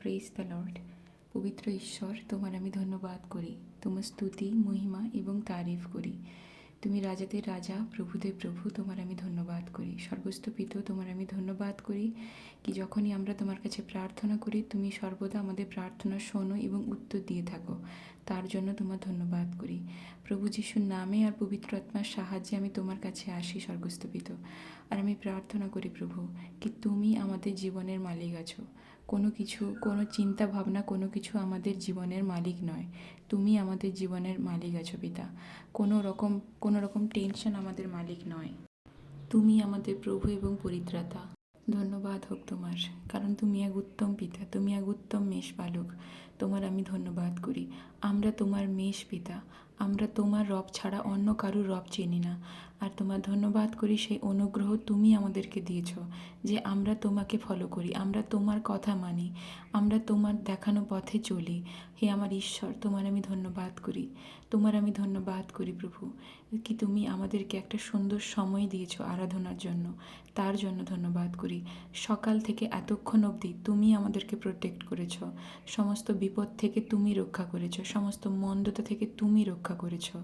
Press the Lord পবিত্র ঈশ্বর, তোমার আমি ধন্যবাদ করি। তোমার স্তুতি, মহিমা এবং তারিফ করি। তুমি রাজাদের রাজা, প্রভুদের প্রভু, তোমার আমি ধন্যবাদ করি। সর্বস্তপিত তোমার আমি ধন্যবাদ করি কি যখনই আমরা তোমার কাছে প্রার্থনা করি, তুমি সর্বদা আমাদের প্রার্থনা শোনো এবং উত্তর দিয়ে থাকো। তার জন্য তোমার ধন্যবাদ করি। প্রভু যিশুর নামে আর পবিত্র আত্মার সাহায্যে আমি তোমার কাছে আসি স্বর্গস্থপিত। আর আমি প্রার্থনা করি প্রভু, কি তুমি আমাদের জীবনের মালিক আছো। কোনো কিছু, কোনো চিন্তা ভাবনা, কোনো কিছু আমাদের জীবনের মালিক নয়। তুমি আমাদের জীবনের মালিক আছো পিতা। কোনো রকম কোনো রকম টেনশন আমাদের মালিক নয়। তুমি আমাদের প্রভু এবং পরিত্রাতা। ধন্যবাদ হোক তোমার, কারণ তুমি এক উত্তম পিতা, তুমি এক উত্তম মেষ পালক, তোমার আমি ধন্যবাদ করি। আমরা তোমার মেষ পিতা, আমরা তোমার রব ছাড়া অন্য কারুর রব চিনি না। আর তোমার ধন্যবাদ করি সেই অনুগ্রহ তুমি আমাদেরকে দিয়েছ যে আমরা তোমাকে ফলো করি, আমরা তোমার কথা মানি, আমরা তোমার দেখানো পথে চলি। হে আমার ঈশ্বর, তোমার আমি ধন্যবাদ করি, তোমার আমি ধন্যবাদ করি প্রভু, কি তুমি আমাদেরকে একটা সুন্দর সময় দিয়েছ আরাধনার জন্য, তার জন্য ধন্যবাদ করি। সকাল থেকে এতক্ষণ অবধি তুমি আমাদেরকে প্রোটেক্ট করেছ, সমস্ত বিপদ থেকে তুমি রক্ষা করেছ, সমস্ত মন্দতা থেকে তুমি রক্ষা করেছ,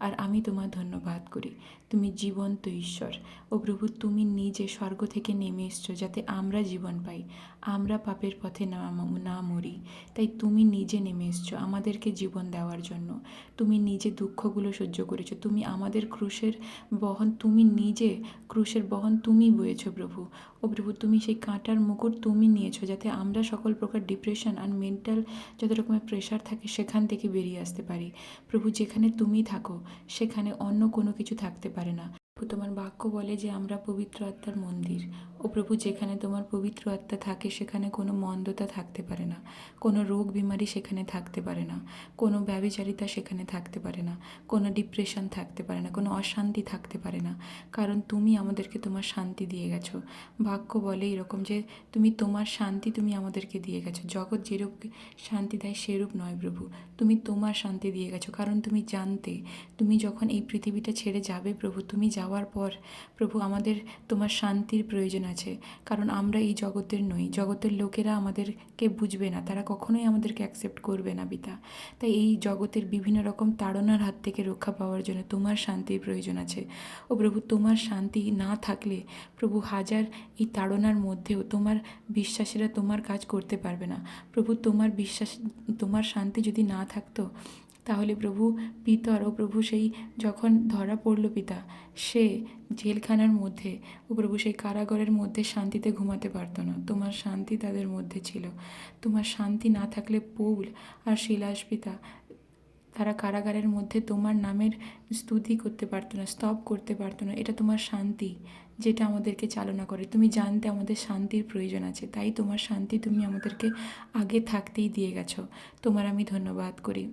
আর আমি তোমার ধন্যবাদ করি। তুমি জীবন্ত ঈশ্বর। ও প্রভু, তুমি নিজে স্বর্গ থেকে নেমে এসছো যাতে আমরা জীবন পাই। আমরা পাপের পথে না না মরি। তাই তুমি নিজে নেমে এসছো আমাদেরকে জীবন দেওয়ার জন্য। তুমি নিজে দুঃখগুলো সহ্য করেছ। তুমি আমাদের ক্রুশের বহন, তুমি নিজে ক্রুশের বহন তুমি বয়েছো প্রভু। ও প্রভু তুমি সেই কাঁটার মুকুট তুমি নিয়েছো যাতে আমরা সকল প্রকার ডিপ্রেশন আর মেন্টাল যত রকমের প্রেশার থাকে সেখান থেকে বেরিয়ে আসতে পারি। প্রভু, যেখানে তুমি থাকো, সেখানে অন্য কোনো কিছু থাকতে পারে না। প্রভু, তোমার বাক্য বলে যে আমরা পবিত্র আত্মার মন্দির। ও প্রভু যেখানে তোমার পবিত্র আত্মা থাকে সেখানে কোনো মন্দতা থাকতে পারে না। কোনো রোগ বিমারি সেখানে থাকতে পারে না। কোনো ব্যবিচারিতা সেখানে থাকতে পারে না। কোনো ডিপ্রেশন থাকতে পারে না। কোনো অশান্তি থাকতে পারে না। কারণ তুমি আমাদেরকে তোমার শান্তি দিয়ে গেছো। বাক্য বলে এরকম যে তুমি তোমার শান্তি তুমি আমাদেরকে দিয়ে গেছো। জগৎ যেরূপ শান্তি দেয় সেরূপ নয় প্রভু। তুমি তোমার শান্তি দিয়ে গেছো। কারণ তুমি জানতে তুমি যখন এই পৃথিবীটা ছেড়ে যাবে প্রভু তুমি যাওয়ার পর প্রভু, আমাদের তোমার শান্তির প্রয়োজন আছে। কারণ আমরা এই জগতের নই। জগতের লোকেরা আমাদেরকে বুঝবে না। তারা কখনোই আমাদেরকে অ্যাকসেপ্ট করবে না পিতা। তাই এই জগতের বিভিন্ন রকম তাড়নার হাত থেকে রক্ষা পাওয়ার জন্য তোমার শান্তির প্রয়োজন আছে। ও প্রভু, তোমার শান্তি না থাকলে প্রভু, হাজার এই তাড়নার মধ্যেও তোমার বিশ্বাসীরা তোমার কাজ করতে পারবে না। প্রভু, তোমার বিশ্বাস, তোমার শান্তি যদি না থাকতো তাহলে প্রভু পিতর ও প্রভু সেই যখন ধরা পড়ল পিতা, সে জেলখানার মধ্যে ও প্রভু সেই কারাগারের মধ্যে শান্তিতে ঘুমাতে পারতো না। তোমার শান্তি তাদের মধ্যে ছিল। তোমার শান্তি না থাকলে পৌল আর শিলাস পিতা, তারা কারাগারের মধ্যে তোমার নামের স্তুতি করতে পারতো না, স্তব করতে পারতো না। এটা তোমার শান্তি যেটা আমাদেরকে চালনা করে। তুমি জানতে আমাদের শান্তির প্রয়োজন আছে। তাই তোমার শান্তি তুমি আমাদেরকে আগে থাকতেই দিয়ে গেছো। তোমার আমি ধন্যবাদ করি।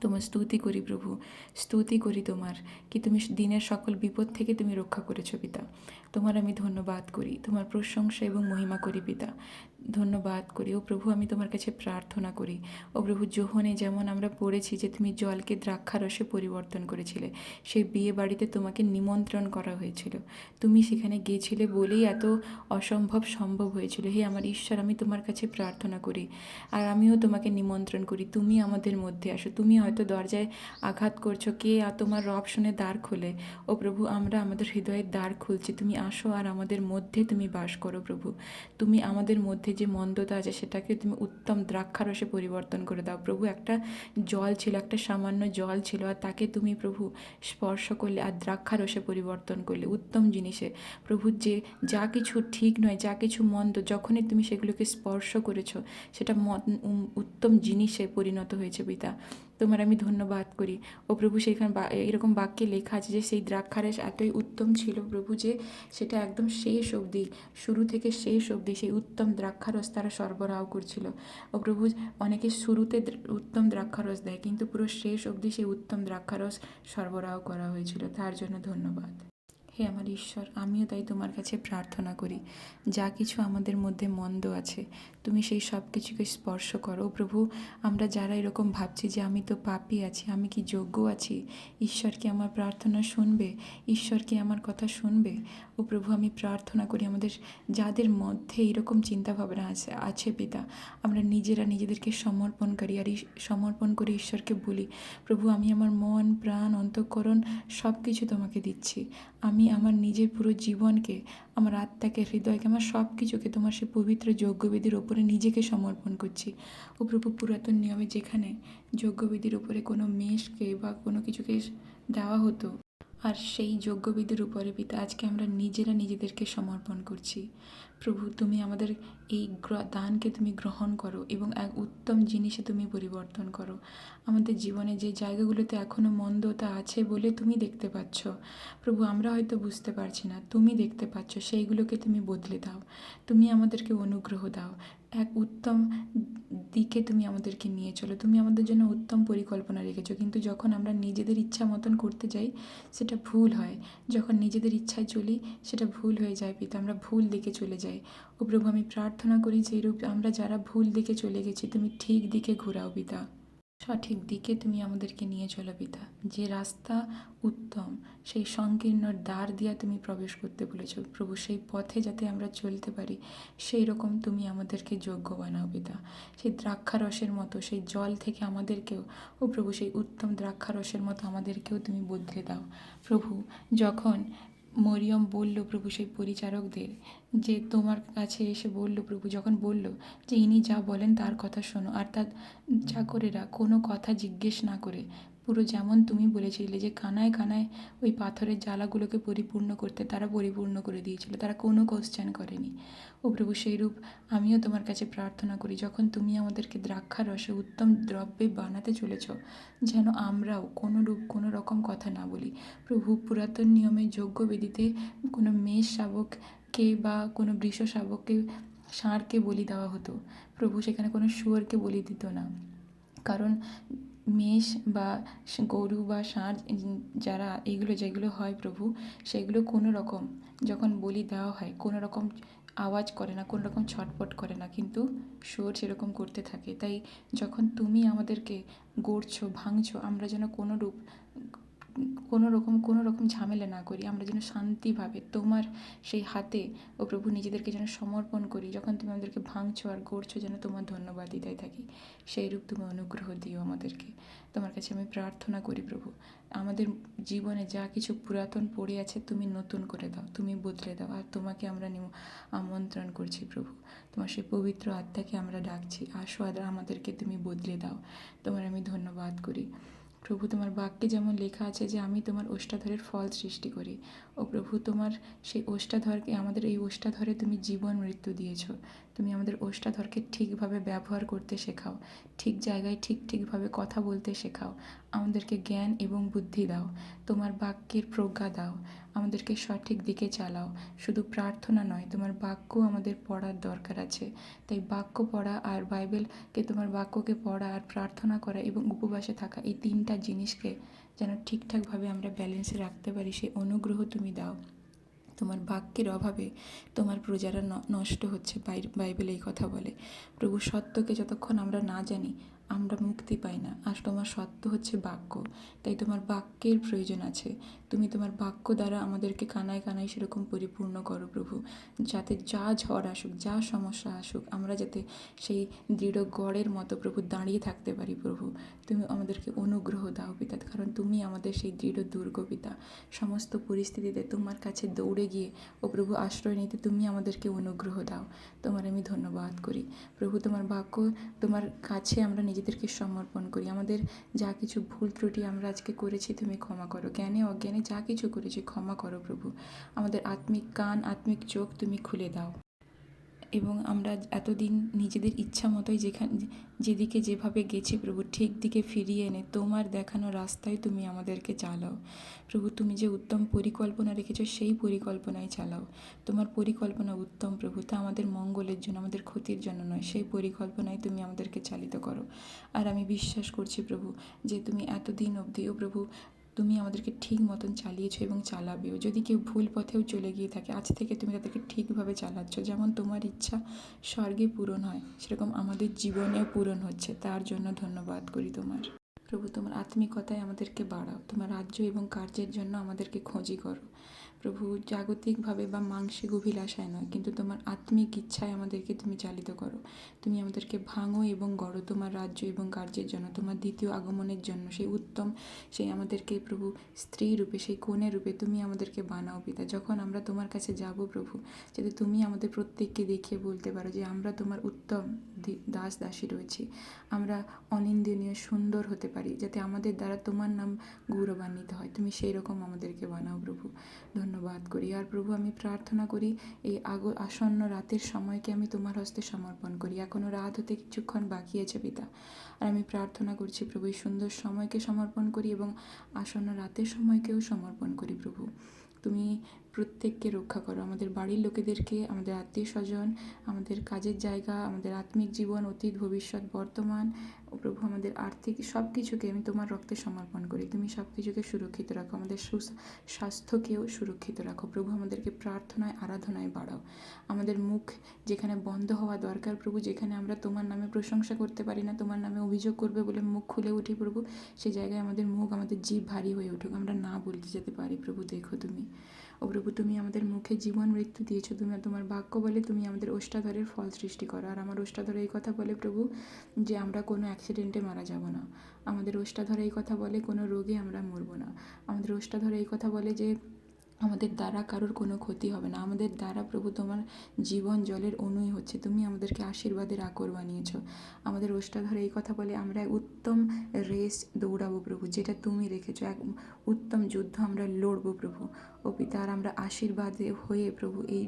তোমার, স্তুতি করি প্রভু, স্তুতি করি তোমার, কি তুমি দিনের সকল বিপদ থেকে তুমি রক্ষা করেছ পিতা। তোমার আমি ধন্যবাদ করি, তোমার প্রশংসা এবং মহিমা করি পিতা। ধন্যবাদ করি। ও প্রভু, আমি তোমার কাছে প্রার্থনা করি। ও প্রভু যোহনে যেমন আমরা পড়েছি যে তুমি জলকে দ্রাক্ষারসে পরিবর্তন করেছিলে, সেই বিয়ে বাড়িতে তোমাকে নিমন্ত্রণ করা হয়েছিল। তুমি সেখানে গিয়েছিলে বলেই এত অসম্ভব সম্ভব হয়েছিল। হে আমার ঈশ্বর, আমি তোমার কাছে প্রার্থনা করি আর আমিও তোমাকে নিমন্ত্রণ করি। তুমি আমাদের মধ্যে আসো। তুমি হয়তো দরজায় আঘাত করছ, কে আর তোমার রব শুনে দ্বার খোলে? ও প্রভু, আমরা আমাদের হৃদয়ের দ্বার খুলছি। তুমি আসো আর আমাদের মধ্যে তুমি বাস করো প্রভু। তুমি আমাদের মধ্যে যে মন্দতা আছে সেটাকে তুমি উত্তম দ্রাক্ষারসে পরিবর্তন করে দাও। প্রভু, একটা জল ছিল, একটা সামান্য জল ছিল আর তাকে তুমি প্রভু স্পর্শ করলে আর দ্রাক্ষারসে পরিবর্তন করলে উত্তম জিনিসে। প্রভু, যে যা কিছু ঠিক নয়, যা কিছু মন্দ, যখনই তুমি সেগুলোকে স্পর্শ করেছ, সেটা উত্তম জিনিসে পরিণত হয়েছে পিতা। তোমার আমি ধন্যবাদ করি। ও প্রভু সেইখানে এরকম বাক্যে লেখা আছে যে, সেই দ্রাক্ষারস এতই উত্তম ছিল প্রভু যে, সেটা একদম শেষ অবধি, শুরু থেকে শেষ অবধি সেই উত্তম দ্রাক্ষারস তারা সরবরাহ করছিল। ও প্রভু অনেকে শুরুতে উত্তম দ্রাক্ষারস দেয়, কিন্তু পুরো শেষ অবধি সেই উত্তম দ্রাক্ষারস সরবরাহ করা হয়েছিল। তার জন্য ধন্যবাদ। হে আমার ঈশ্বর, আমিও তাই তোমার কাছে প্রার্থনা করি। যা কিছু আমাদের মধ্যে মন্দ আছে, তুমি সেই সব কিছুকে স্পর্শ করো। প্রভু, আমরা যারা এরকম ভাবছি যে আমি তো পাপি আছি, আমি কি যোগ্য আছি? ঈশ্বর কি আমার প্রার্থনা শুনবে? ঈশ্বর কি আমার কথা শুনবে? ও প্রভু, আমি প্রার্থনা করি আমাদের যাদের মধ্যে এরকম চিন্তাভাবনা আছে আছে পিতা, আমরা নিজেরা নিজেদেরকে সমর্পণ করি আর সমর্পণ করে ঈশ্বরকে বলি, প্রভু, আমি আমার মন, প্রাণ, অন্তঃকরণ সব কিছু তোমাকে দিচ্ছি। আমি আমার নিজের পুরো জীবনকে, আমার আত্মাকে, হৃদয়কে, আমার সব কিছুকে তোমার সেই পবিত্র যজ্ঞবিধির ওপরে নিজেকে সমর্পণ করছি। ও প্রভু, পুরাতন নিয়মে যেখানে যজ্ঞবিধির ওপরে কোনো মেষকে বা কোনো কিছুকে দেওয়া হতো আর সেই যজ্ঞবিধির উপরে পিতা, আজকে আমরা নিজেরা নিজেদেরকে সমর্পণ করছি। প্রভু, তুমি আমাদের এই দানকে তুমি গ্রহণ করো এবং এক উত্তম জিনিসে তুমি পরিবর্তন করো। আমাদের জীবনে যে জায়গাগুলোতে এখনও মন্দতা আছে বলে তুমি দেখতে পাচ্ছ, প্রভু, আমরা হয়তো বুঝতে পারছি না। তুমি দেখতে পাচ্ছ, সেইগুলোকে তুমি বদলে দাও। তুমি আমাদেরকে অনুগ্রহ দাও। এক উত্তম দিকে তুমি আমাদেরকে নিয়ে চলো। তুমি আমাদের জন্য উত্তম পরিকল্পনা রেখেছো। কিন্তু যখন আমরা নিজেদের ইচ্ছা মতন করতে যাই, সেটা ভুল হয়। যখন নিজেদের ইচ্ছায় চলি, সেটা ভুল হয়ে যায় পিতা। আমরা ভুল দিকে চলে যাই। ও প্রভু, আমি প্রার্থনা করি যে রূপ আমরা যারা ভুল দিকে চলে গেছি, তুমি ঠিক দিকে ঘোরাও পিতা। সঠিক দিকে তুমি আমাদেরকে নিয়ে চলো পিতা। যে রাস্তা উত্তম, সেই সংকীর্ণ দ্বার দিয়া তুমি প্রবেশ করতে বলেছ। প্রভু, সেই পথে যাতে আমরা চলতে পারি সেই রকম তুমি আমাদেরকে যোগ্য বানাও পিতা। সেই দ্রাক্ষারসের মতো, সেই জল থেকে আমাদেরকেও, ও প্রভু, সেই উত্তম দ্রাক্ষারসের মতো আমাদেরকেও তুমি বদলে দাও। প্রভু, যখন মরিয়ম বলল, প্রভু সেই পরিচারকদের। যে তোমার কাছে এসে বলল, প্রভু যখন বলল যে ইনি যা বলেন তার কথা শোনো, আর তার চাকরেরা কোনো কথা জিজ্ঞেস না করে। পুরো যেমন তুমি বলেছিলে যে কানায় কানায় ওই পাথরের জ্বালাগুলোকে পরিপূর্ণ করতে তারা পরিপূর্ণ করে দিয়েছিল, তারা কোনো কোশ্চেন করেনি। ও প্রভু, সেইরূপ আমিও তোমার কাছে প্রার্থনা করি, যখন তুমি আমাদেরকে দ্রাক্ষার রসে উত্তম দ্রব্যে বানাতে চলেছ, যেন আমরাও কোনো রূপ, কোনো রকম কথা না বলি। প্রভু, পুরাতন নিয়মে যজ্ঞ বেদিতে কোনো মেষ শাবককে বা কোনো বৃষ শাবককে, ষাঁড়কে বলি দেওয়া হতো। প্রভু, সেখানে কোনো শুয়োরকে বলি দিত না। কারণ মেষ বা গরু বা ষাঁড় যারা এগুলো যেগুলো হয় প্রভু, সেগুলো কোনো রকম যখন বলি দেওয়া হয়, কোনো রকম আওয়াজ করে না, কোনো রকম ছটপট করে না, কিন্তু সুর সেরকম করতে থাকে। তাই যখন তুমি আমাদেরকে গড়ছো, ভাঙছো, আমরা যেন কোনো রূপ কোনো রকম কোনো রকম ঝামেলা না করি। আমরা যেন শান্তিভাবে তোমার সেই হাতে ও প্রভু নিজেদেরকে যেন সমর্পণ করি। যখন তুমি আমাদেরকে ভাঙছো আর গড়ছো, যেন তোমার ধন্যবাদ দিতে থাকি। সেই রূপ তুমি অনুগ্রহ দিও আমাদেরকে। তোমার কাছে আমি প্রার্থনা করি প্রভু, আমাদের জীবনে যা কিছু পুরাতন পড়ে আছে তুমি নতুন করে দাও, তুমি বদলে দাও। আর তোমাকে আমরা আমন্ত্রণ করছি প্রভু। তোমার সেই পবিত্র আত্মাকে আমরা ডাকছি, আসো আর আমাদেরকে তুমি বদলে দাও। তোমার আমি ধন্যবাদ করি। প্রভু, তোমার বাক্যে যেমন লেখা আছে যে আমি তোমার ওষ্ঠাধরের ফল সৃষ্টি করি। ও প্রভু, তোমার সেই ওষ্ঠাধরকে, আমাদের এই ওষ্ঠাধরে তুমি জীবন, মৃত্যু দিয়েছ। তুমি আমাদের ওষ্ঠাধরকে ঠিকভাবে ব্যবহার করতে শেখাও। ঠিক জায়গায় ঠিক ঠিকভাবে কথা বলতে শেখাও। আমাদেরকে জ্ঞান এবং বুদ্ধি দাও। তোমার বাক্যের প্রজ্ঞা দাও। আমাদেরকে সঠিক দিকে চালাও। শুধু প্রার্থনা নয়, তোমার বাক্য আমাদের পড়ার দরকার আছে। তাই বাক্য পড়া আর বাইবেলকে তোমার বাক্যকে পড়া আর প্রার্থনা করা এবং উপবাসে থাকা এই তিনটা জিনিসকে যেন ঠিকঠাকভাবে আমরা ব্যালেন্সে রাখতে পারি সেই অনুগ্রহ তুমি দাও। তোমার বাক্যের অভাবে তোমার প্রজারা নষ্ট হচ্ছে বাই- বাইবেল এই কথা বলে। প্রভু সত্যকে যতক্ষণ আমরা না জানি আমরা মুক্তি পাই না। আর তোমার সত্য হচ্ছে বাক্য। তাই তোমার বাক্যের প্রয়োজন আছে। তুমি তোমার বাক্য দ্বারা আমাদেরকে কানায় কানায় সেরকম পরিপূর্ণ করো প্রভু। যাতে যা ঝড় আসুক, যা সমস্যা আসুক, আমরা যাতে সেই দৃঢ় গড়ের মতো প্রভু দাঁড়িয়ে থাকতে পারি প্রভু। তুমি আমাদেরকে অনুগ্রহ দাও পিতা, কারণ তুমি আমাদের সেই দৃঢ় দুর্গ পিতা। সমস্ত পরিস্থিতিতে তোমার কাছে দৌড়ে গিয়ে, ও প্রভু, আশ্রয় নিতে তুমি আমাদেরকে অনুগ্রহ দাও। তোমার আমি ধন্যবাদ করি। প্রভু, তোমার বাক্য, তোমার কাছে আমরা নিজেদেরকে সমর্পণ করি। আমাদের যা কিছু ভুল ত্রুটি আমরা আজকে করেছি, তুমি ক্ষমা করো। জ্ঞানে অজ্ঞানে যা কিছু করেছি ক্ষমা করো প্রভু। আমাদের আত্মিক কান, আত্মিক চোখ তুমি খুলে দাও। এবং আমরা এতদিন নিজেদের ইচ্ছা মতোই যেখানে, যেদিকে যেভাবে গেছি, প্রভু, ঠিক দিকে ফিরিয়ে এনে তোমার দেখানো রাস্তায় তুমি আমাদেরকে চালাও। প্রভু, তুমি যে উত্তম পরিকল্পনা রেখেছো, সেই পরিকল্পনায় চালাও। তোমার পরিকল্পনা উত্তম, প্রভু, তা আমাদের মঙ্গলের জন্য, আমাদের ক্ষতির জন্য নয়, সেই পরিকল্পনায় তুমি আমাদেরকে চালিত করো। আর আমি বিশ্বাস করছি, প্রভু, যে তুমি এতদিন অবধি, ও প্রভু তুমি আমাদেরকে ঠিক মতন চালিয়েছো এবং চালাবেও। যদি কেউ ভুল পথেও চলে গিয়ে থাকে, আজ থেকে তুমি তাদেরকে ঠিকভাবে চালাচ্ছ। যেমন তোমার ইচ্ছা স্বর্গে পূরণ হয়, সেরকম আমাদের জীবনেও পূরণ হচ্ছে। তার জন্য ধন্যবাদ করি তোমার। প্রভু, তোমার আত্মিকতায় আমাদেরকে বাড়াও। তোমার রাজ্য এবং কার্যের জন্য আমাদেরকে খোঁজি করো। প্রভু জাগতিকভাবে বা মাংসিক অভিলাষায় নয়, কিন্তু তোমার আত্মিক ইচ্ছায় আমাদেরকে তুমি চালিত করো। তুমি আমাদেরকে ভাঙো এবং গড়ো, তোমার রাজ্য এবং কার্যের জন্য, তোমার দ্বিতীয় আগমনের জন্য। সেই উত্তম, সেই আমাদেরকে প্রভু স্ত্রী রূপে, সেই কোণে রূপে তুমি আমাদেরকে বানাও পিতা। যখন আমরা তোমার কাছে যাব প্রভু, যাতে তুমি আমাদের প্রত্যেককে দেখিয়ে বলতে পারো যে আমরা তোমার উত্তম দাস দাসী রয়েছি। আমরা অনিন্দনীয় সুন্দর হতে পারি, যাতে আমাদের দ্বারা তোমার নাম গৌরবান্বিত হয়। তুমি সেই রকম আমাদেরকে বানাও প্রভু। ধন্যবাদ। করি। আর প্রভু, আমি প্রার্থনা করি এই আগ আসন্ন রাতের সময়কে আমি তোমার হস্তে সমর্পণ করি। এখনও রাত হতে কিছুক্ষণ বাকি আছে পিতা। আর আমি প্রার্থনা করছি প্রভু, এই সুন্দর সময়কে সমর্পণ করি এবং আসন্ন রাতের সময়কেও সমর্পণ করি প্রভু। তুমি প্রত্যেককে রক্ষা করো। আমাদের বাড়ির লোকেদেরকে, আমাদের আত্মীয় স্বজন, আমাদের কাজের জায়গা, আমাদের আত্মিক জীবন, অতীত, ভবিষ্যৎ, বর্তমান প্রভু আমাদের আর্থিক সব কিছুকে আমি তোমার রক্তে সমর্পণ করি। তুমি সব কিছুকে সুরক্ষিত রাখো, আমাদের সুস- স্বাস্থ্যকেও সুরক্ষিত রাখো। প্রভু আমাদেরকে প্রার্থনায়, আরাধনায় বাড়াও। আমাদের মুখ যেখানে বন্ধ হওয়া দরকার প্রভু, যেখানে আমরা তোমার নামে প্রশংসা করতে পারি না, তোমার নামে অভিযোগ করবে বলে মুখ খুলে উঠি প্রভু সেই জায়গায় আমাদের মুখ, আমাদের জীব ভারী হয়ে উঠুক। আমরা না বলতে যেতে পারি প্রভু, দেখো তুমি। ও প্রভু তুমি আমাদের মুখে জীবন মৃত্যু দিয়েছ। তুমি, তোমার বাক্য বলে তুমি আমাদের ওষ্ঠাধরের ফল সৃষ্টি করো। আর আমার ওষ্ঠাধর এই কথা বলে প্রভু যে আমরা কোনো অ্যাক্সিডেন্টে মারা যাব না। আমাদের ওষ্ঠাধর এই কথা বলে কোনো রোগে আমরা মরবো না। আমাদের ওষ্ঠাধর এই কথা বলে যে আমাদের দ্বারা কারোর কোনো ক্ষতি হবে না। আমাদের দ্বারা প্রভু তোমার জীবন জলের অনুই হচ্ছে। তুমি আমাদেরকে আশীর্বাদের আকর বানিয়েছ। আমাদের ওষ্ঠাধর এই কথা বলে আমরা উত্তম রেস দৌড়াবো প্রভু, যেটা তুমি রেখেছো। এক উত্তম যুদ্ধ আমরা লড়বো প্রভু। ও পিতার আমরা আশীর্বাদে হয়ে প্রভু এই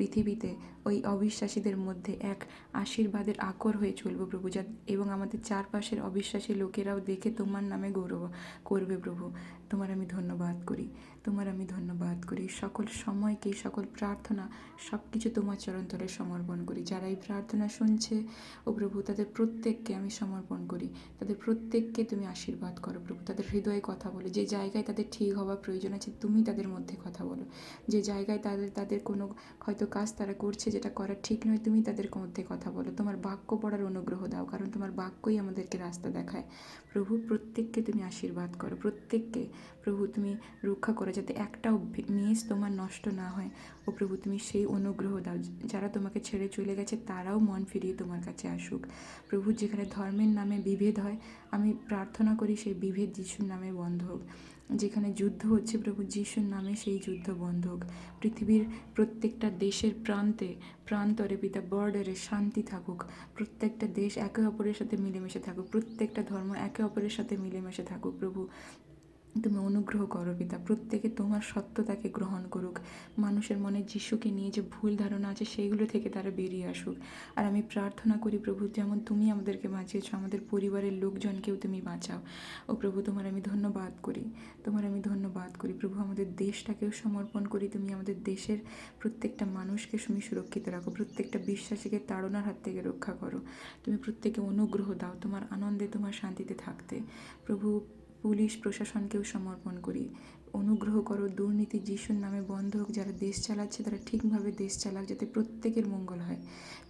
পৃথিবীতে ওই অবিশ্বাসীদের মধ্যে এক আশীর্বাদের আকর হয়ে চলবো প্রভু, যা এবং আমাদের চারপাশের অবিশ্বাসী লোকেরাও দেখে তোমার নামে গৌরব করবে প্রভু। তোমার আমি ধন্যবাদ করি, তোমার আমি ধন্যবাদ করি। সকল সময়কে, সকল প্রার্থনা সব কিছু তোমার চরণতলে সমর্পণ করি। যারা এই প্রার্থনা শুনছে, ও প্রভু, তাদের প্রত্যেককে আমি সমর্পণ করি। তাদের প্রত্যেককে তুমি আশীর্বাদ করো প্রভু। তাদের হৃদয়ে কথা বলো। যে জায়গায় তাদের ঠিক হওয়া প্রয়োজন আছে, তুমি তাদের মধ্যে কথা বলো। যে জায়গায় তাদের তাদের কোনো হয়তো কাজ তারা করছে যেটা করা ঠিক নয়, তুমি তাদের মধ্যে কথা বলো। তোমার বাক্য পড়ার অনুগ্রহ দাও, কারণ তোমার বাক্যই আমাদেরকে রাস্তা দেখায়। প্রভু, প্রত্যেককে তুমি আশীর্বাদ করো, প্রত্যেককে প্রভু তুমি রক্ষা করো যাতে একটাও মিস তোমার নষ্ট না হয়। ও প্রভু, তুমি সেই অনুগ্রহ দাও, যারা তোমাকে ছেড়ে চলে গেছে তারাও মন ফিরিয়ে তোমার কাছে আসুক। প্রভু, যেখানে ধর্মের নামে বিভেদ হয় আমি প্রার্থনা করি সেই বিভেদ যিশুর নামে বন্ধ হোক। যেখানে যুদ্ধ হচ্ছে প্রভু যিশুর নামে সেই যুদ্ধ বন্ধ হোক। পৃথিবীর প্রত্যেকটা দেশের প্রান্তে, প্রান্তরে পিতা, বর্ডারে শান্তি থাকুক। প্রত্যেকটা দেশ একে অপরের সাথে মিলেমিশে থাকুক। প্রত্যেকটা ধর্ম একে অপরের সাথে মিলেমিশে থাকুক প্রভু। তুমি অনুগ্রহ করো পিতা, প্রত্যেকে তোমার সত্যতাকে গ্রহণ করুক। মানুষের মনে যিশুকে নিয়ে যে ভুল ধারণা আছে, সেইগুলো থেকে তারা বেরিয়ে আসুক। আর আমি প্রার্থনা করি প্রভু, যেমন তুমি আমাদেরকে বাঁচিয়েছো, আমাদের পরিবারের লোকজনকেও তুমি বাঁচাও। ও প্রভু, তোমার আমি ধন্যবাদ করি, তোমার আমি ধন্যবাদ করি। প্রভু, আমাদের দেশটাকেও সমর্পণ করি, তুমি আমাদের দেশের প্রত্যেকটা মানুষকে তুমি সুরক্ষিত রাখো, প্রত্যেকটা বিশ্বাসীকে তাড়নার হাত থেকে রক্ষা করো। তুমি প্রত্যেকে অনুগ্রহ দাও, তোমার আনন্দে, তোমার শান্তিতে থাকতে। প্রভু পুলিশ প্রশাসনকেও সমর্পণ করি। অনুগ্রহ করো, দুর্নীতি যিশুর নামে বন্ধ হোক, যারা দেশ চালাচ্ছে তারা ঠিকভাবে দেশ চালাক যাতে প্রত্যেকের মঙ্গল হয়।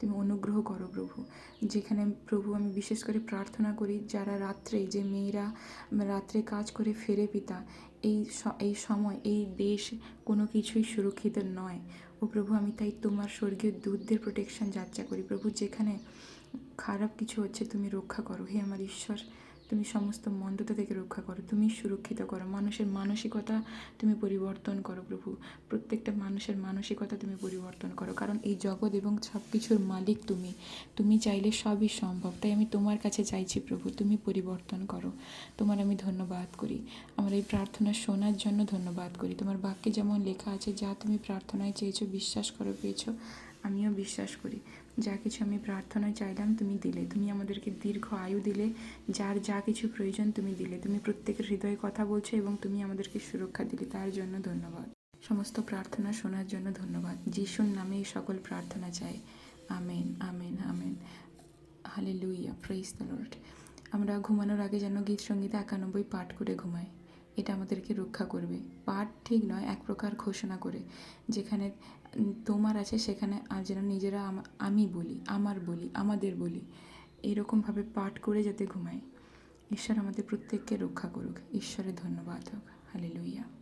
তুমি অনুগ্রহ করো প্রভু। যেখানে প্রভু আমি বিশেষ করে প্রার্থনা করি, যারা রাত্রে, যে মেয়েরা রাত্রে কাজ করে ফেরে পিতা, এই এই সময়, এই দেশ কোনো কিছুই সুরক্ষিত নয়। ও প্রভু, আমি তাই তোমার স্বর্গীয় দূতদের প্রোটেকশন যাত্রা করি। প্রভু, যেখানে খারাপ কিছু হচ্ছে তুমি রক্ষা করো। হে আমার ঈশ্বর তুমি সমস্ত মন্দতা থেকে রক্ষা করো, তুমি সুরক্ষিত করো, মানুষের মানসিকতা তুমি পরিবর্তন করো প্রভু। প্রত্যেকটা মানুষের মানসিকতা তুমি পরিবর্তন করো, কারণ এই জগৎ এবং সব কিছুর মালিক তুমি। তুমি চাইলে সবই সম্ভব, তাই আমি তোমার কাছে চাইছি প্রভু, তুমি পরিবর্তন করো। তোমার আমি ধন্যবাদ করি। আমার এই প্রার্থনা শোনার জন্য ধন্যবাদ করি। তোমার বাক্যে যেমন লেখা আছে, যা তুমি প্রার্থনায় চেয়েছো, বিশ্বাস করো, পেয়েছ, আমিও বিশ্বাস করি। যা কিছু আমি প্রার্থনা চাইলাম তুমি দিলে। তুমি আমাদেরকে দীর্ঘ আয়ু দিলে, যার যা কিছু প্রয়োজন তুমি দিলে। তুমি প্রত্যেকের হৃদয়ে কথা বলছো এবং তুমি আমাদেরকে সুরক্ষা দিলে। তার জন্য ধন্যবাদ। সমস্ত প্রার্থনা শোনার জন্য ধন্যবাদ। যিশুর নামে সকল প্রার্থনা চাই। Amen amen amen. Hallelujah praise the Lord আমরা ঘুমানোর আগে যেন গীত সঙ্গীতে একানব্বই পাঠ করে ঘুমাই। এটা আমাদেরকে রক্ষা করবে। পাঠ ঠিক নয়, এক প্রকার ঘোষণা করে। যেখানে তোমার আছে, সেখানে আর যেন নিজেরা আমি বলি, আমার বলি, আমাদের বলি। এরকমভাবে পাঠ করে যাতে ঘুমায়। ঈশ্বর আমাদের প্রত্যেককে রক্ষা করুক। ঈশ্বরের ধন্যবাদ হোক। হালেলুইয়া